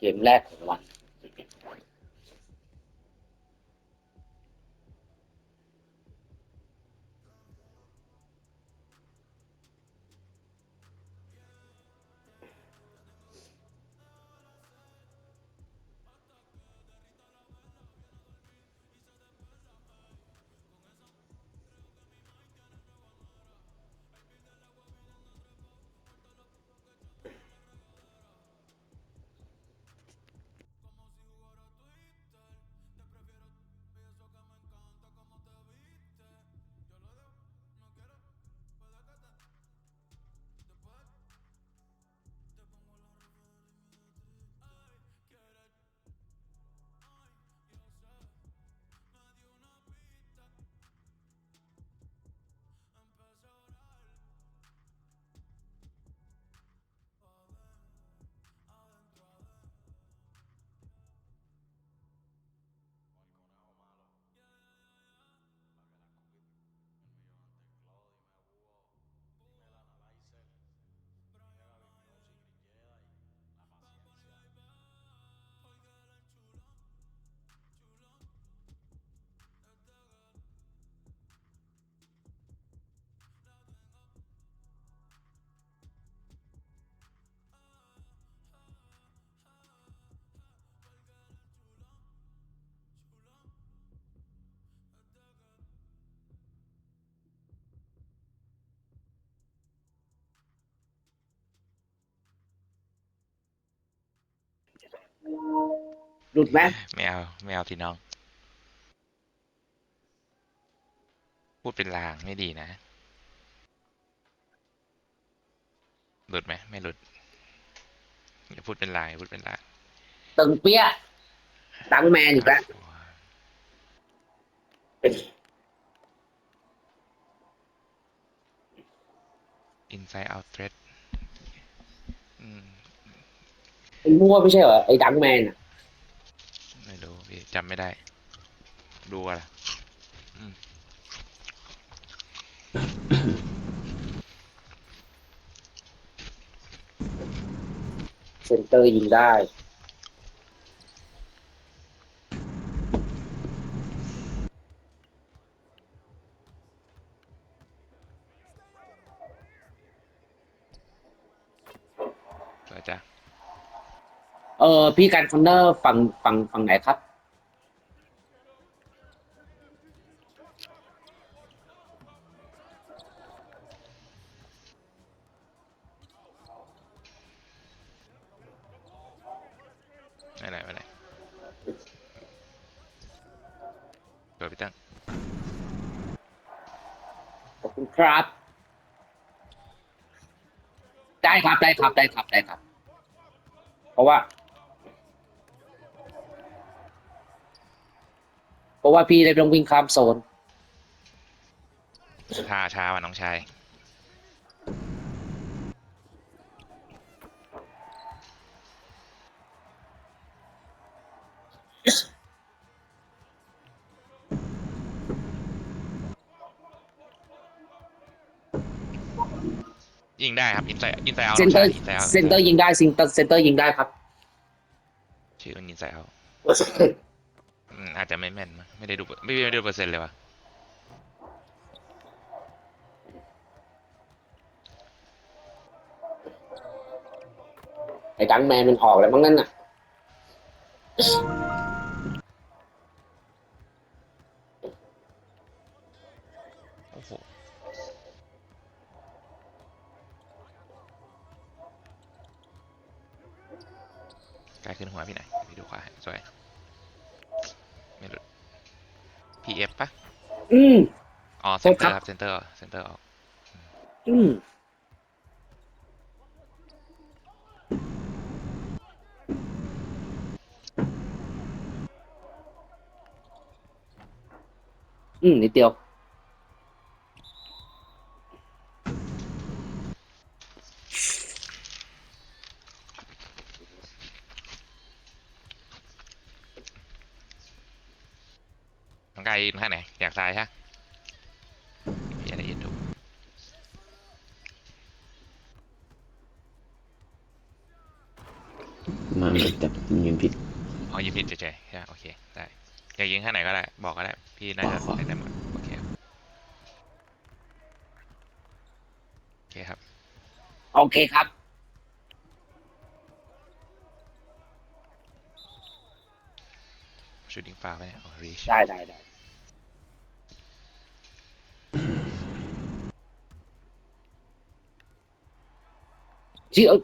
เกมแรกของวัน หลุดไหมไม่เอาไม่เอาที่น้อง พูดเป็นลางไม่ดีนะ หลุดไหมไม่หลุดอย่าพูดเป็นลางอย่าพูดเป็นลางตึงเปี้ยดังแมนอีกแล้วอินไซ e ์เอาเทรดอืม ไอ้มั่วไม่ใช่เหรอไอ้ดังแมนอะไม่รู้พี่จำไม่ได้ ดูอะไรเซนเตอร์ยิงได้ สวยจ้ะ เออพี่การคอนเนอร์ฝั่งฝั่งฝั่งไหนครับ ไหนไหนไปไหนตัวพี่ตั้งขอบคุณครับ ได้ครับได้ครับได้ครับได้ครับ ราะว่าพี่ได้ต้องวิ่งข้ามโซน ช้าช้าว่ะน้องชาย ยิงได้ครับ อินไซอินไซเอาเซนเตอร์ อินไซเอาเซนเตอร์ยิงได้ซิงเซนเตอร์ยิงได้ครับ ชื่อมันอินไซเอา อืมอาจจะไม่แม่นมั้งไม่ได้ดูไม่ไม่ได้ดูเปอร์เซ็นต์เลยว่ะไอ้ดังแมนมันออกแล้วมั้งนั่นน่ะ โอ้โหกลายขึ้นหัวพี่ไหนอยพี่ดูขวาให้สวย ไม่หลุด PF ปะอืม อ๋อโทเซนษเตคอรับร์ครับเซนเตอร์เซนเตอร์ออกอืมอืมนิดเดียว น้องกายยืนข้างไหนอยากซ้ายใช่พี่จะได้ยินถูกมาพี่แต่มันยืนผิดอ๋อยิงผิดเฉยๆใช่โอเคได้อยากยิงข้างไหนก็ได้บอกก็ได้พี่น่าจะขวาได้ได้หมดโอเคครับโอเคครับโอเคครับชูดิ้งฟ้าไปเนี่ยอ๋อรีชได้ได้ได้ เออ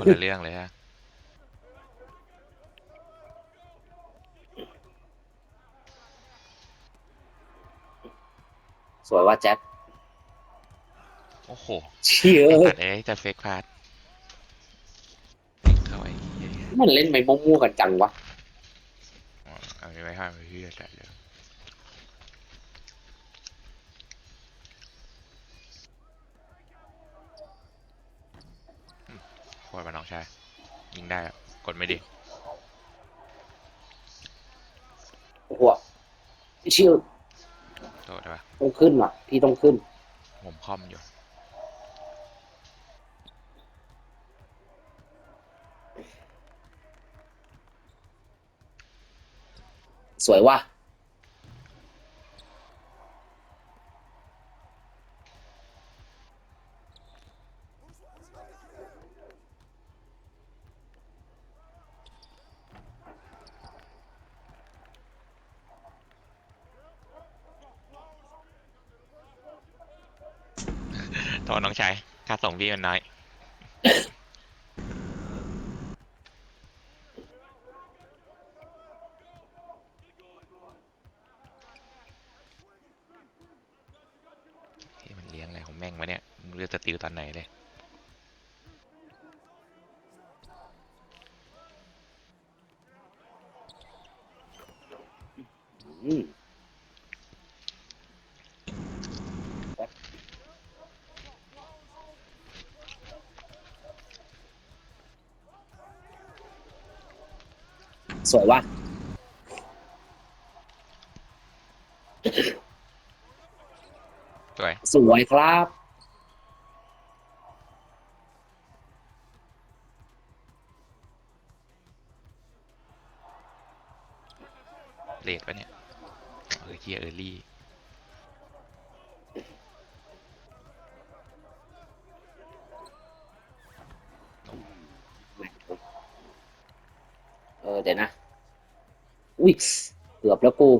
คนละเรื่องเลยฮะ สวยว่าแจ็ค โอ้โหเชี่ยไอ้เอ้สัยตว์เอ้ยจะเฟกพาร์ทเข้าไอ้เหี้ยมันเล่นไม่มั่วๆกันจังวะอ๋อเอาไปไว้ห้ามไอ้เหี้ยจัดเลยอืมโคตรมาน้องชาย ยิงได้อะกดไม่ดีโอ้โหเชี่ยโทษได้ปะต้องขึ้นว่ะพี่ต้องขึ้น ผมคอมอยู่ สวยว่ะโทษน้องชายค่าส่งพี่มันน้อย ที่มันเลี้ยงอะไรของแม่งวะเนี่ยมึงเลือกจะติวตอนไหนเลย อืม สวยว่ะสวย สวยครับ อุ้ยเกือบแล้วกู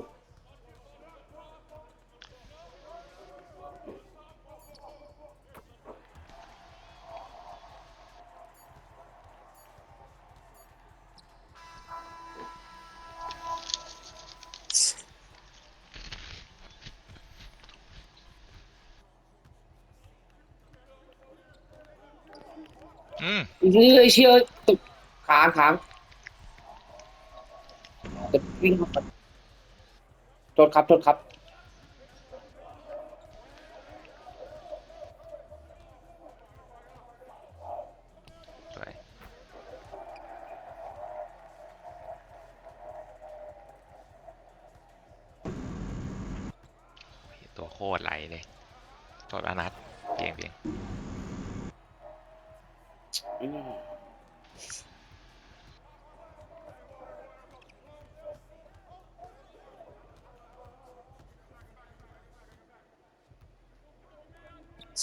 อืมเฮ้ยเชี่ยตกค้างค้าง จะวิ่งเข้าไปโทษครับโทษครับ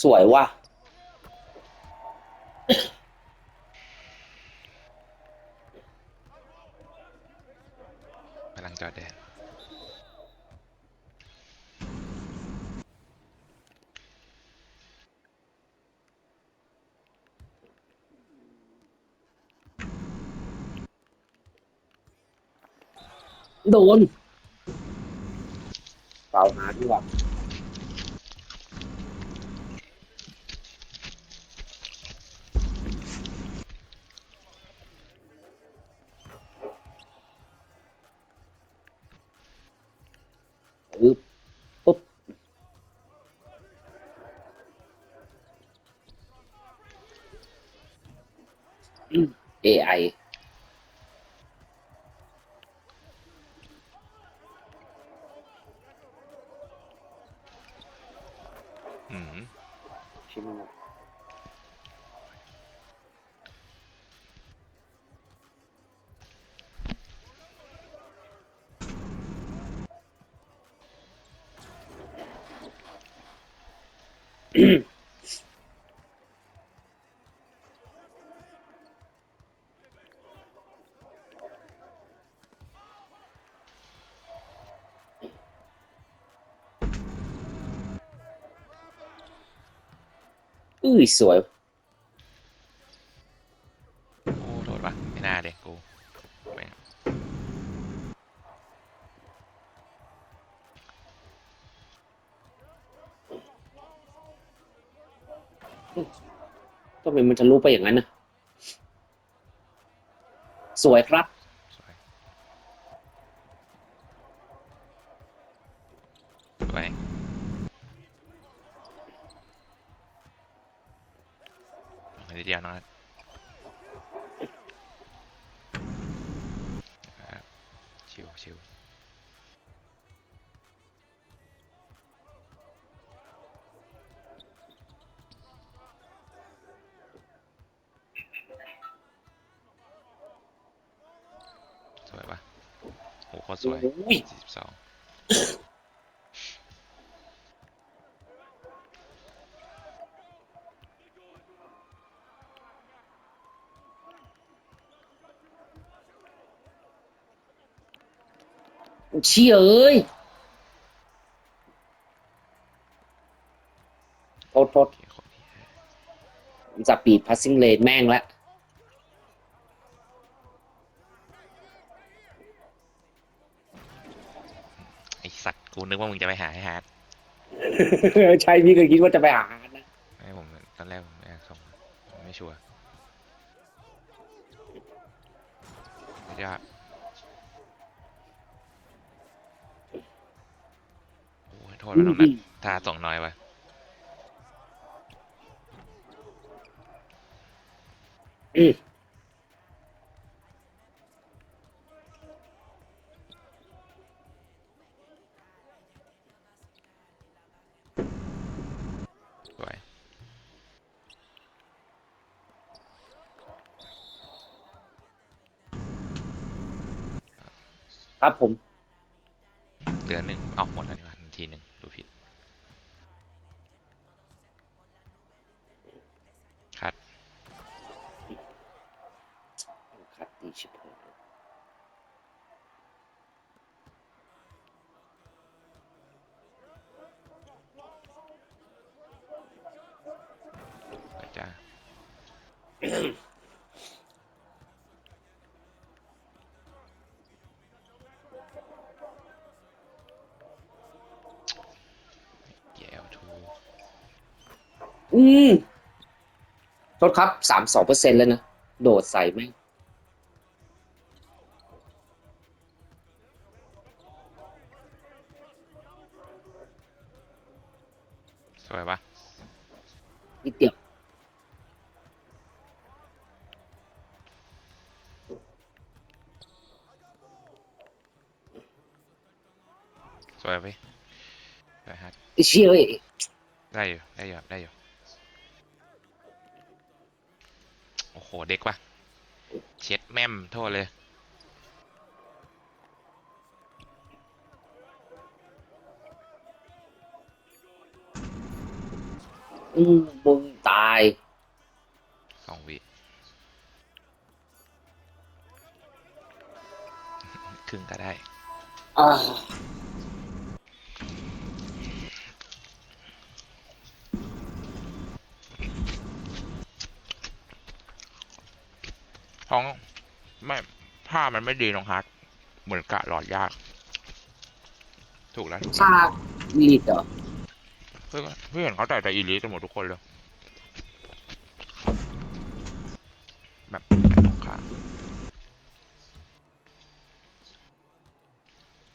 สวยว่ะ พลังจอดแดน โดนเปล่าหาดีกว่า อุ้ยสวย ไมมันจะรู้ไปอย่างนั้นนะสวยครับสวยสวยเอานิดเดียวน้องนัทครับชิวชิว สวยอุ้ยสี่สิบสองเชี่ยเอ้ยโทษโทษโอเคโคตรดีจะปีดพัสซิ่งเลนแม่งละ กูนึกว่ามึงจะไปหาไอ้ฮาร์ดใช่พี่เคยคิดว่าจะไปหานะไอ้ผมตอนแรกผมไม่อยากส่งผมไม่ชัวร์สุดยอดโอ้ยโทษนะน้องนัทถ้าส่งน้อยวะ ครับผม อืมโทษครับสามสองเปอร์เซ็นต์แล้วนะ โดดใส่แม่งสวยปะนิดเดียวสวยไปสวยฮะไอ้เชี่ยเอ้ยได้อยู่ ได้อยู่ครับได้อยู่ โอ้โหเด็กว่ะเช็ดแม่มโทษเลยอืมมึงตายสองวิครึ่งก็ได้ อ่า ท้อง ไม่ ผ้ามันไม่ดีน้องฮาร์ดเหมือนกะหลอดยาก ถูกแล้วชาวีดเหรอเพื่อนเพื่อนเขาแต่แต่อีลิสกันหมดทุกคนเลยแบบตรงข้าม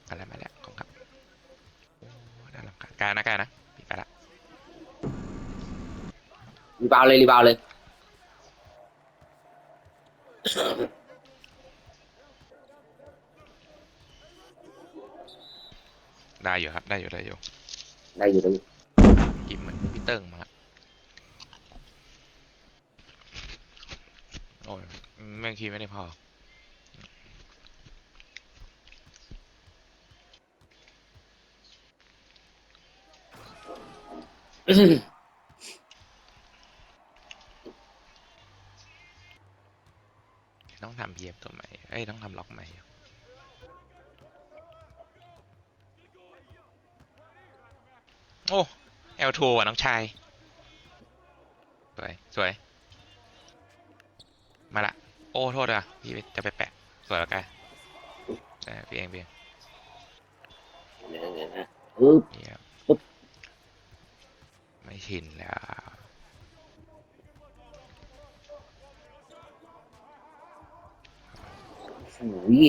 อะไรมาแล้วของครับโอ้น่ารำคาญกล้านะกล้านะพี่ไปละ รีบาวเลยรีบาวเลย อยู่ครับ ได้อยู่ได้อยู่ได้อยู่ได้อยู่กิมเหมือนพี่เติ้งมาครับโอ้ยแม่งคีย์ไม่ได้พออื้อต้องทำ PM ตัวใหม่เอ้ยต้องทำล็อกใหม่ โอ้ L2 อะน้องชาย สวย สวย มาละ โอ้โทษอะพี่จะไปแปะ สวยแล้วกันแต่พี่เองพี่เองเดี๋ยวๆนะปึ๊บเยี่ยไม่ชินแล้วโอ้ย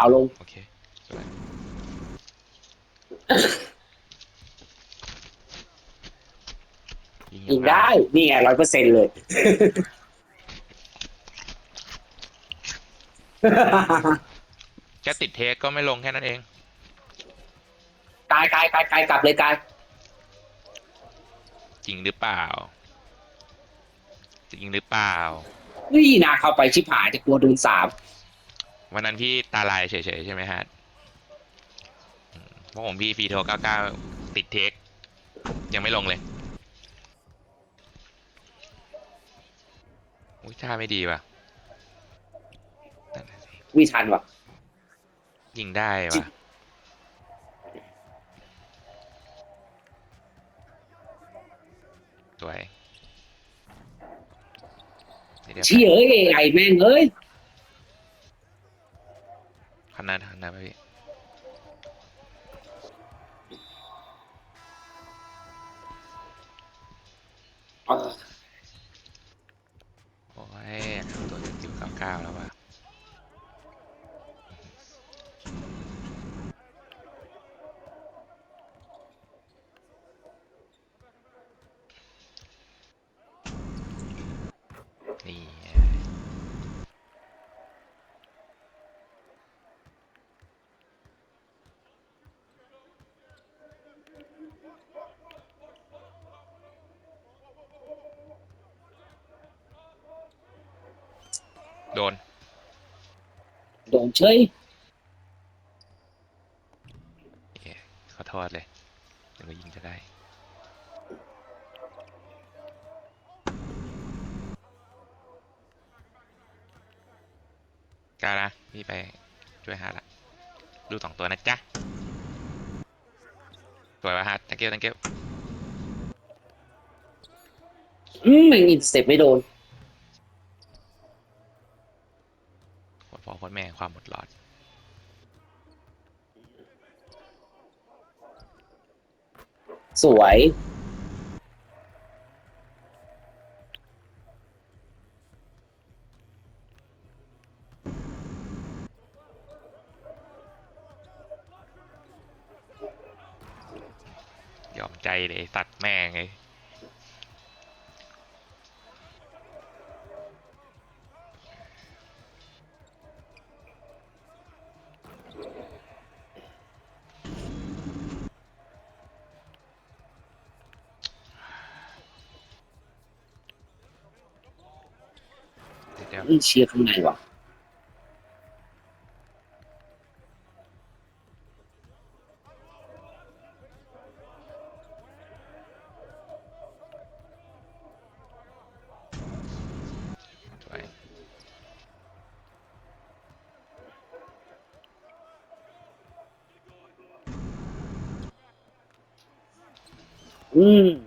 โอเคนเซิเอาลง โอเคสวยยิงยิงได้นี่ไงร้อยเปอร์เซ็นต์เลย แค่ติดเทคก็ไม่ลงแค่นั้นเองกายกายกายกายกลับเลยกายจริงหรือเปล่า จริงหรือเปล่า นี่นะเข้าไปชิบหายจะกลัวโดนสาม วันนั้นพี่ตาลายเฉยๆใช่ไหมฮะอืมเพราะผมพี่ฟีโท99 ติดเทค ยังไม่ลงเลยอุ้ยท่าไม่ดีว่ะนั่นน่ะสิวิทันวะยิงได้จิว่ะสวยเดี๋ยวเชี่ยเอ้ยไอ้แม่งเอ้ยคั นนั้นคันนั้นไปพี่เออโอ้ยตัวสกิล99แล้วว่ะ นี่ไง โดน โดนเฉยเย้ขอโทษเลยเดี๋ยวมายิงจะได้กล้านะพี่ไปช่วยหาละดูสองตัวนะจ๊ะ สวยป่ะฮะ thank you thank you อืมแม่งอินสเต็ปไม่โดน โคตรพ่อโคตรแม่ความหมดหลอด สวย ยอมใจเลยตัดแม่งเลย เดี๋ยวเดี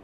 ๋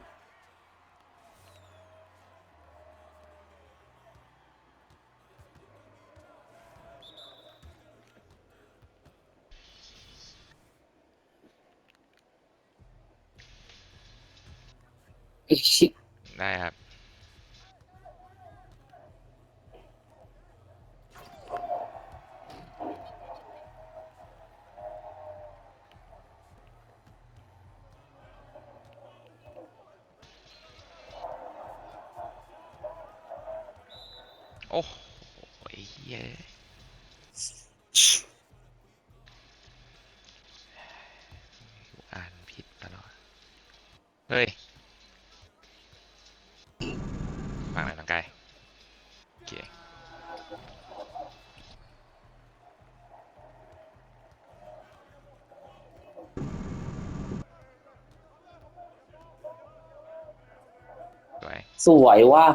สวยสวยว่า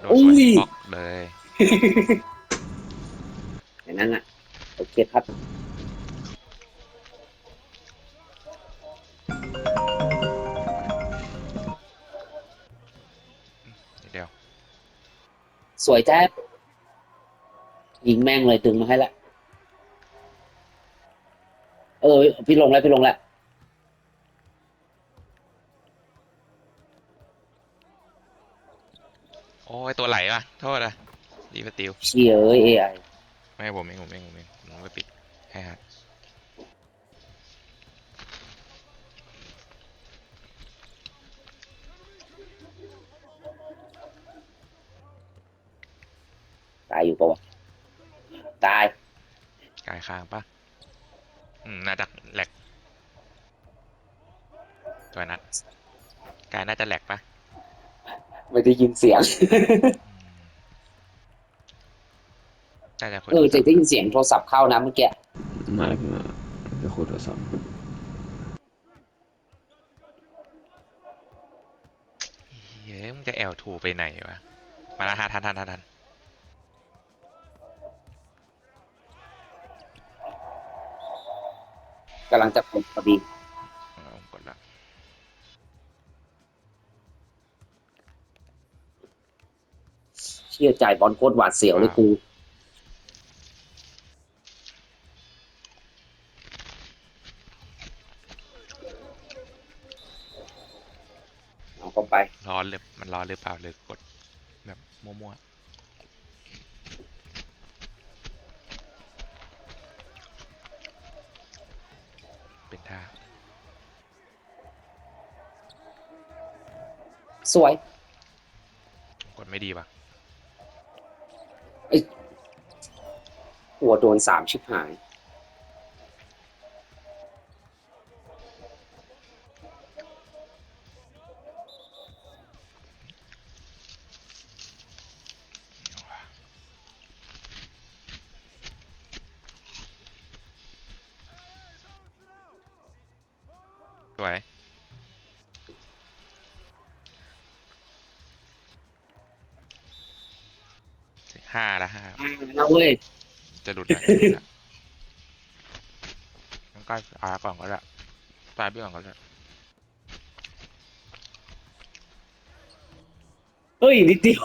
โดนสวนบล็อกเลย อย่างนั้นอะ โอเคครับ เดี๋ยวสวยแจ๊บยิงแม่งเลยดึงมาให้ละ เออ พี่ลงแล้วพี่ลงแล้วโอ้ยตัวไหลว่ะโทษอะดีสติลเชียเอ้ย AI ไม่ผมเองผมเองผมเองผมไปปิดให้ฮะตายอยู่ปะวะตายกายค้างปะ อืมน่าจะแหลกตัวนัดกายน่าจะแหลกปะไม่ได้ยินเสียงอืมน่าจะคนเออจะได้ยินเสียงโทรศัพท์เข้านะเมื่อกี้ มาแล้วพี่มาจะคุยโทรศัพท์เฮ้ยมึงจะแอลทูไปไหนวะ มาละฮะทันทันทันทัน กำลังจะกดพอดีเอากดละเชื่อใจบอลโคตรหวาดเสียวเลยกูเอาเข้าไป ร้อนหรือมันร้อนหรือเปล่าหรือกดแบบมั่วๆ เป็นท่า สวยกดไม่ดีป่ะหัวโดนสามชิบหาย สวย เว้ยจะหลุดแล้วจะหลุดแล้วงั้นก็อาก่อนก็ได้ตายพี่ก่อนก็ได้เฮ้ยนิดเดียว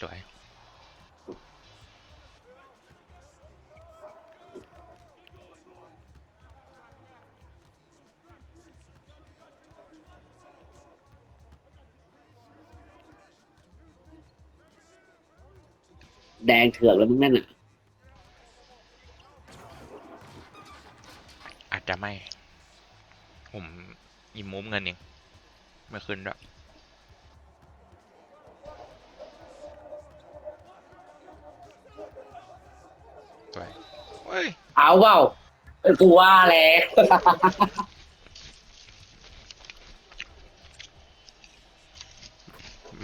สวย แดงเถือกแล้วมึงนั่นอะ อาจจะไม่ ผม อิมมุมเงินเองไม่ขึ้นด้วย ฮ้ยเอาเปล่าเออกูว่าแล้ว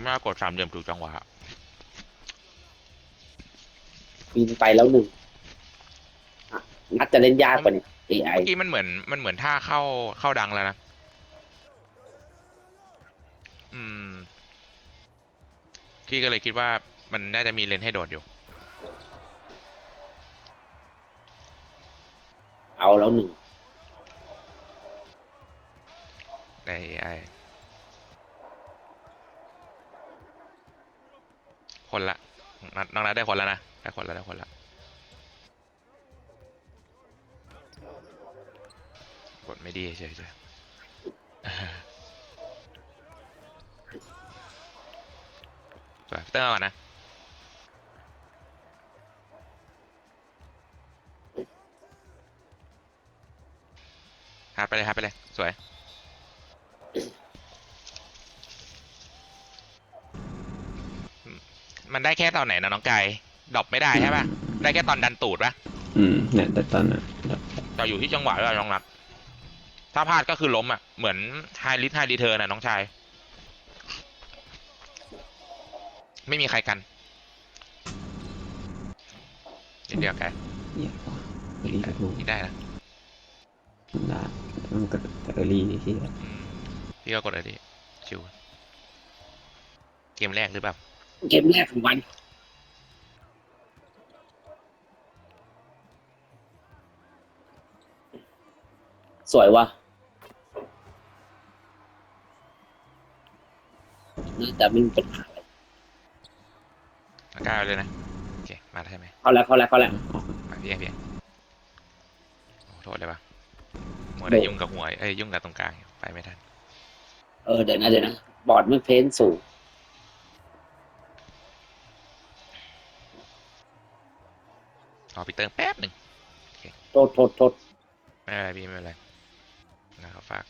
มากกดสามเหลี่ยมถูกจังหวะบินไปแล้วหนึ่งอะนัดจะเล่นยากกว่านี้ AI เมื่อกี้มันเหมือนมันเหมือนท่าเข้าเข้าดังแล้วนะ อืมพี่ก็เลยคิดว่ามันน่าจะมีเลนให้โดดอยู่ เอาแล้วหนึ่งในไอคนละนัดน้องนัดได้คนแล้วนะ ได้คนแล้วได้คนแล้วกดไม่ดีเฉยๆสวยเติ้งเอาก่อนนะ ฮาร์ดไปเลยฮาร์ดไปเลย สวย มันได้แค่ตอนไหนนะน้องกายดรอปไม่ได้ใช่ป่ะได้แค่ตอนดันตูดป่ะอืมเนี่ยแต่ตอนน่ะแต่อยู่ที่จังหวะด้วยน้องรักถ้าพลาดก็คือล้มอะ เหมือนไฮริสไฮรีเทิร์นอะน้องชาย ไม่มีใครกันนิดเดียวกันเหี้ยว่ะเออรี่กับลูกอีกได้นะได้ มันก็แต่เออรี่ที่อืมพี่ก็กดเลยดิชิวเกมแรกหรือเปล่าเกมแรกของวันสวยว่ะน่าจะไม่มีปัญหาอะไรกล้าเอาเลยนะ โอเค มาได้วใช่ไหมเข้าแล้วเข้าแล้วเข้าแล้วออกมาพี่เองพี่เองโอ้โทษเลยปะ มัวแต่ยุ่งกับหัวเอ้ยยุ่งกับตรงกลางอยู่ไปไม่ทันเออเดี๋ยวนะเดี๋ยวนะบอร์ดไม่เพ้นสูงรอพี่เติงแป๊บหนึ่งโทษโทษโทษไม่เป็นไรพี่ไม่เป็นไรนะครับฝาก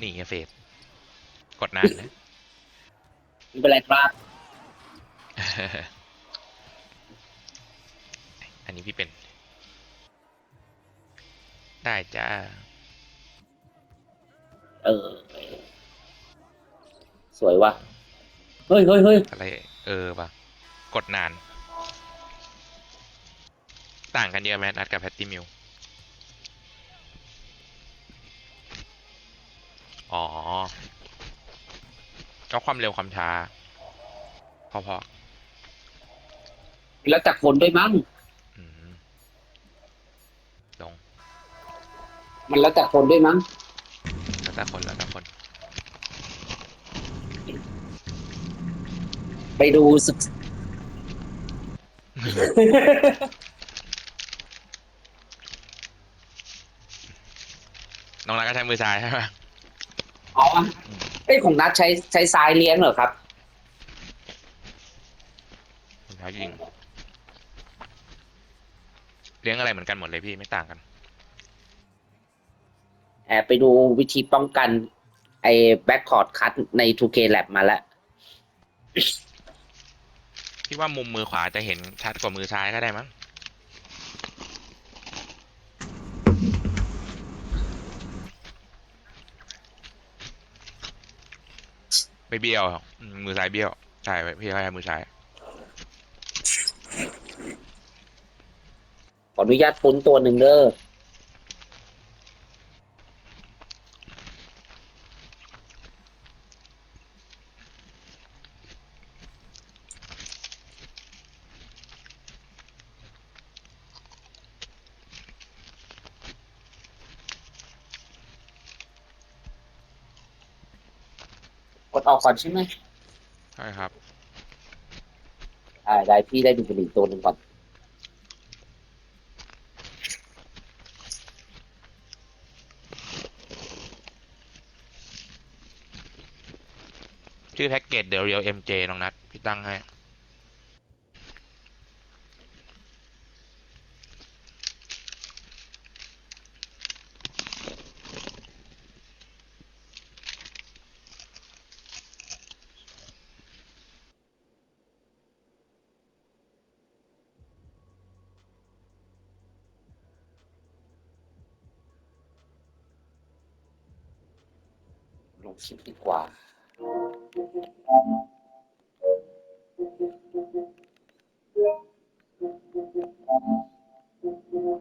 นี่ไงเฟสกดนานนะไม่เป็นไรครับ อันนี้พี่เป็น ได้จ้า เออ สวยว่ะ เฮ้ยเฮ้ยเฮ้ยอะไร เออปะกดนาน ต่างกันเยอะไหมนัดกับแพตตี้มิว อ๋อก็ความเร็วความช้า พอแล้วแต่คนด้วยมั้ง มันแล้วแต่คนด้วยมั้งแล้วแต่คนแล้วแต่คน ไปดูศึกน้องรักก็ใช้มือซ้ายใช่ไหมอ๋อเอ้ยของนัดใช้ใช้ซ้ายเลี้ยงเหรอครับมือซ้ายยิง เลี้ยงอะไรเหมือนกันหมดเลยพี่ไม่ต่างกันแอบไปดูวิธีป้องกัน ไอ้แบ็คคอร์ดคัตใน 2K Lab มาแล้ว พี่ว่ามุมมือขวาจะเห็นชัดกว่ามือซ้ายก็ได้มั้งไม่เบี้ยวอืมมือซ้ายเบี้ยว ใช่พี่เขาใช้มือซ้าย ขออนุญาตปุ้นตัวหนึ่งเด้อ กดออกก่อนใช่ไหมใช่ครับได้ได้พี่ได้ดูกระดิ่งตัวหนึ่งก่อน ชื่อแพ็กเกจเด r เรียวเอ็มเจน้องนัดพี่ตั้งให้